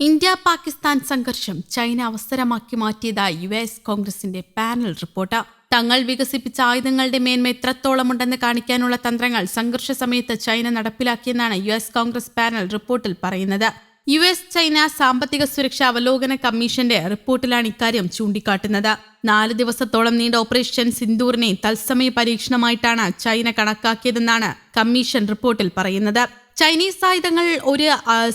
India Pakistan സംഘർഷം China അവസരമാക്കി മാറ്റിയതായി യു എസ് കോൺഗ്രസിന്റെ പാനൽ റിപ്പോർട്ട്. തങ്ങൾ വികസിപ്പിച്ച ആയുധങ്ങളുടെ മേന്മ എത്രത്തോളമുണ്ടെന്ന് കാണിക്കാനുള്ള തന്ത്രങ്ങൾ സംഘർഷ സമയത്ത് ചൈന നടപ്പിലാക്കിയെന്നാണ് യു എസ് കോൺഗ്രസ് പാനൽ റിപ്പോർട്ടിൽ പറയുന്നത്. യു എസ് ചൈന സാമ്പത്തിക സുരക്ഷാ അവലോകന കമ്മീഷന്റെ റിപ്പോർട്ടിലാണ് ഇക്കാര്യം ചൂണ്ടിക്കാട്ടുന്നത്. നാല് ദിവസത്തോളം നീണ്ട ഓപ്പറേഷൻ സിന്ദൂറിനെ തത്സമയ പരീക്ഷണമായിട്ടാണ് ചൈന കണക്കാക്കിയതെന്നാണ് കമ്മീഷൻ റിപ്പോർട്ടിൽ പറയുന്നത്. ചൈനീസ് ആയുധങ്ങൾ ഒരു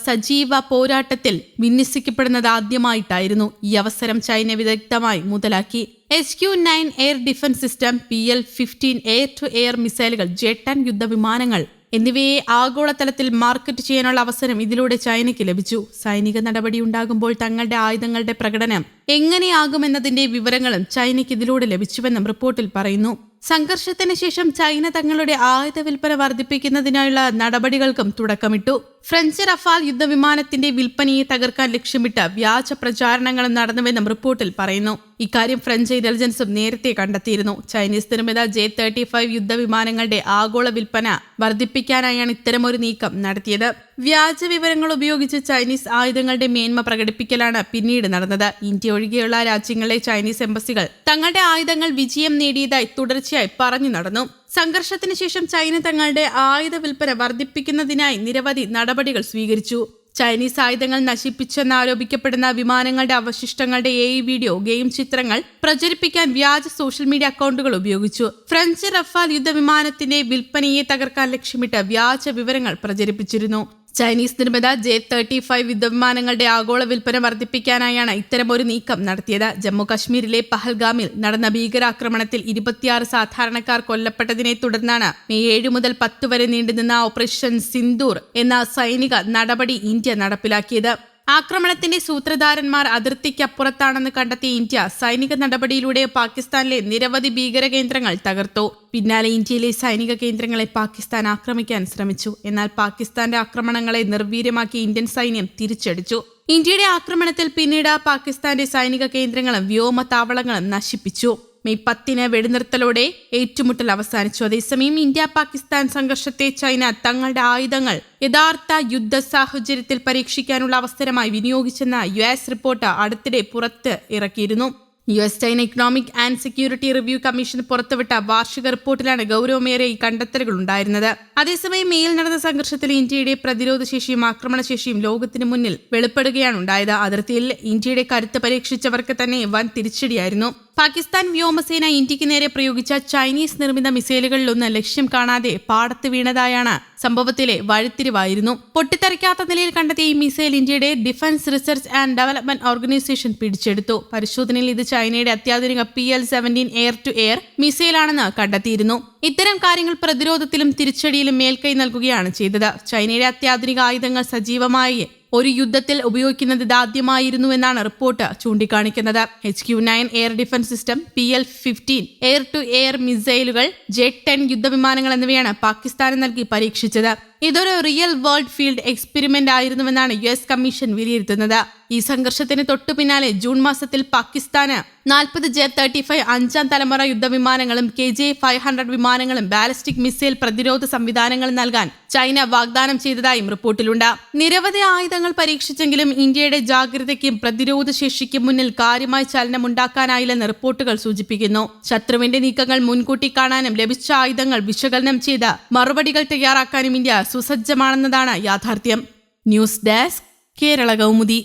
സജീവ പോരാട്ടത്തിൽ വിന്യസിക്കപ്പെടുന്നത് ആദ്യമായിട്ടായിരുന്നു ഈ അവസരം ചൈന വിദഗ്ധമായി മുതലാക്കി. H Q nine air defence system P L fifteen air to air മിസൈലുകൾ ജെട്ടൻ യുദ്ധവിമാനങ്ങൾ എന്നിവയെ ആഗോളതലത്തിൽ മാർക്കറ്റ് ചെയ്യാനുള്ള അവസരം ഇതിലൂടെ ചൈനയ്ക്ക് ലഭിച്ചു. സൈനിക നടപടി ഉണ്ടാകുമ്പോൾ തങ്ങളുടെ ആയുധങ്ങളുടെ പ്രകടനം എങ്ങനെയാകുമെന്നതിന്റെ വിവരങ്ങളും ചൈനയ്ക്ക് ഇതിലൂടെ ലഭിച്ചുവെന്നും റിപ്പോർട്ടിൽ പറയുന്നു. സംഘർഷത്തിന് ശേഷം ചൈന തങ്ങളുടെ ആയുധ വിൽപ്പന വർദ്ധിപ്പിക്കുന്നതിനായുള്ള നടപടികൾക്കും തുടക്കമിട്ടു. ഫ്രഞ്ച് റഫാൽ യുദ്ധവിമാനത്തിന്റെ വിൽപ്പനയെ തകർക്കാൻ ലക്ഷ്യമിട്ട് വ്യാജ പ്രചാരണങ്ങളും നടന്നുവെന്നും റിപ്പോർട്ടിൽ പറയുന്നു. ഇക്കാര്യം ഫ്രഞ്ച് ഇന്റലിജൻസും നേരത്തെ കണ്ടെത്തിയിരുന്നു. ചൈനീസ് നിർമ്മിത ജെ തേർട്ടി ഫൈവ് യുദ്ധവിമാനങ്ങളുടെ ആഗോള വിൽപ്പന വർദ്ധിപ്പിക്കാനായാണ് ഇത്തരമൊരു നീക്കം നടത്തിയത്. വ്യാജ വിവരങ്ങൾ ഉപയോഗിച്ച് ചൈനീസ് ആയുധങ്ങളുടെ മേന്മ പ്രകടിപ്പിക്കലാണ് പിന്നീട് നടന്നത്. ഇന്ത്യ ഒഴികെയുള്ള രാജ്യങ്ങളിലെ ചൈനീസ് എംബസികൾ തങ്ങളുടെ ആയുധങ്ങൾ വിജയം നേടിയതായി തുടർച്ചയായി പറഞ്ഞു നടന്നു. സംഘർഷത്തിന് ശേഷം ചൈന തങ്ങളുടെ ആയുധ വിൽപ്പന വർദ്ധിപ്പിക്കുന്നതിനായി നിരവധി നടപടികൾ സ്വീകരിച്ചു. ചൈനീസ് ആയുധങ്ങൾ നശിപ്പിച്ചെന്നാരോപിക്കപ്പെടുന്ന വിമാനങ്ങളുടെ അവശിഷ്ടങ്ങളുടെ എ വീഡിയോ ഗെയിം ചിത്രങ്ങൾ പ്രചരിപ്പിക്കാൻ വ്യാജ സോഷ്യൽ മീഡിയ അക്കൗണ്ടുകൾ ഉപയോഗിച്ചു. ഫ്രഞ്ച് റഫാൽ യുദ്ധവിമാനത്തിന്റെ വിൽപ്പനയെ തകർക്കാൻ ലക്ഷ്യമിട്ട് വ്യാജ വിവരങ്ങൾ പ്രചരിപ്പിച്ചിരുന്നു. ചൈനീസ് നിർമ്മിത ജെ തേർട്ടി ഫൈവ് യുദ്ധവിമാനങ്ങളുടെ ആഗോള വിൽപ്പന വർദ്ധിപ്പിക്കാനായാണ് ഇത്തരമൊരു നീക്കം നടത്തിയത്. ജമ്മു കശ്മീരിലെ പഹൽഗാമിൽ നടന്ന ഭീകരാക്രമണത്തിൽ ഇരുപത്തിയാറ് സാധാരണക്കാർ കൊല്ലപ്പെട്ടതിനെ തുടർന്നാണ് മെയ് ഏഴ് മുതൽ പത്ത് വരെ നീണ്ടുനിന്ന ഓപ്പറേഷൻ സിന്ദൂർ എന്ന സൈനിക നടപടി ഇന്ത്യ നടപ്പിലാക്കിയത്. ആക്രമണത്തിന്റെ സൂത്രധാരന്മാർ അതിർത്തിക്കപ്പുറത്താണെന്ന് കണ്ടെത്തിയ ഇന്ത്യ സൈനിക നടപടിയിലൂടെ പാകിസ്ഥാനിലെ നിരവധി ഭീകര കേന്ദ്രങ്ങൾ തകർത്തു. പിന്നാലെ ഇന്ത്യയിലെ സൈനിക കേന്ദ്രങ്ങളെ പാകിസ്ഥാൻ ആക്രമിക്കാൻ ശ്രമിച്ചു. എന്നാൽ പാകിസ്ഥാന്റെ ആക്രമണങ്ങളെ നിർവീര്യമാക്കി ഇന്ത്യൻ സൈന്യം തിരിച്ചടിച്ചു. ഇന്ത്യയുടെ ആക്രമണത്തിൽ പിന്നീട് പാകിസ്ഥാന്റെ സൈനിക കേന്ദ്രങ്ങളും വ്യോമ താവളങ്ങളും നശിപ്പിച്ചു. മെയ് പത്തിന് വെടിനിർത്തലോടെ ഏറ്റുമുട്ടൽ അവസാനിച്ചു. അതേസമയം ഇന്ത്യ പാകിസ്ഥാൻ സംഘർഷത്തെ ചൈന തങ്ങളുടെ ആയുധങ്ങൾ യഥാർത്ഥ യുദ്ധ സാഹചര്യത്തിൽ പരീക്ഷിക്കാനുള്ള അവസരമായി വിനിയോഗിച്ചെന്ന യു എസ് റിപ്പോർട്ട് അടുത്തിടെ പുറത്ത് ഇറക്കിയിരുന്നു. U S China economic and security review commission പുറത്തുവിട്ട വാർഷിക റിപ്പോർട്ടിലാണ് ഗൗരവമേറിയ ഈ കണ്ടെത്തലുകൾ ഉണ്ടായിരുന്നത്. അതേസമയം മേയിൽ നടന്ന സംഘർഷത്തിൽ ഇന്ത്യയുടെ പ്രതിരോധ ശേഷിയും ആക്രമണശേഷിയും ലോകത്തിന് മുന്നിൽ വെളിപ്പെടുകയാണ് ഉണ്ടായത്. അതിർത്തിയിൽ ഇന്ത്യയുടെ കരുത്ത് പരീക്ഷിച്ചവർക്ക് തന്നെ വൻ തിരിച്ചടിയായിരുന്നു. പാകിസ്ഥാൻ വ്യോമസേന ഇന്ത്യയ്ക്ക് നേരെ പ്രയോഗിച്ച ചൈനീസ് നിർമ്മിത മിസൈലുകളിലൊന്ന് ലക്ഷ്യം കാണാതെ പാടത്ത് വീണതായാണ് സംഭവത്തിലെ വഴിത്തിരിവായിരുന്നു. പൊട്ടിത്തെറിക്കാത്ത നിലയിൽ കണ്ടെത്തിയ ഈ മിസൈൽ ഇന്ത്യയുടെ defence research and development organisation പിടിച്ചെടുത്തു. പരിശോധനയിൽ ഇത് ചൈനയുടെ അത്യാധുനിക P L seventeen air to air മിസൈലാണെന്ന് കണ്ടെത്തിയിരുന്നു. ഇത്തരം കാര്യങ്ങൾ പ്രതിരോധത്തിലും തിരിച്ചടിയിലും മേൽക്കൈ നൽകുകയാണ് ചെയ്തത്. ചൈനയുടെ അത്യാധുനിക ആയുധങ്ങൾ സജീവമായി ഒരു യുദ്ധത്തിൽ ഉപയോഗിക്കുന്നത് ഇതാദ്യമായിരുന്നു എന്നാണ് റിപ്പോർട്ട് ചൂണ്ടിക്കാണിക്കുന്നത്. H Q nine air defence system P L fifteen air to air മിസൈലുകൾ ജെറ്റ് ടെൻ യുദ്ധവിമാനങ്ങൾ എന്നിവയാണ് പാകിസ്ഥാന് നൽകി പരീക്ഷിച്ചത്. ഇതൊരു റിയൽ വേൾഡ് ഫീൽഡ് എക്സ്പെരിമെന്റ് ആയിരുന്നുവെന്നാണ് യു എസ് കമ്മീഷൻ വിലയിരുത്തുന്നത്. ഈ സംഘർഷത്തിന് തൊട്ടു പിന്നാലെ ജൂൺ മാസത്തിൽ പാകിസ്ഥാന് നാൽപ്പത് ജെ തേർട്ടി ഫൈവ് അഞ്ചാം തലമുറ യുദ്ധവിമാനങ്ങളും കെ ജെ ഫൈവ് ഹൺഡ്രഡ് വിമാനങ്ങളും ബാലിസ്റ്റിക് മിസൈൽ പ്രതിരോധ സംവിധാനങ്ങളും നൽകാൻ ചൈന വാഗ്ദാനം ചെയ്തതായും റിപ്പോർട്ടിലുണ്ട്. നിരവധി ആയുധങ്ങൾ പരീക്ഷിച്ചെങ്കിലും ഇന്ത്യയുടെ ജാഗ്രതയ്ക്കും പ്രതിരോധ ശേഷിക്കും മുന്നിൽ കാര്യമായ ചലനമുണ്ടാക്കാനായില്ലെന്ന് റിപ്പോർട്ടുകൾ സൂചിപ്പിക്കുന്നു. ശത്രുവിന്റെ നീക്കങ്ങൾ മുൻകൂട്ടി കാണാനും ലഭിച്ച ആയുധങ്ങൾ വിശകലനം ചെയ്ത് മറുപടികൾ തയ്യാറാക്കാനും ഇന്ത്യ സുസജ്ജമാണെന്നതാണ് യാഥാർത്ഥ്യം. News desk Kerala Kaumudi.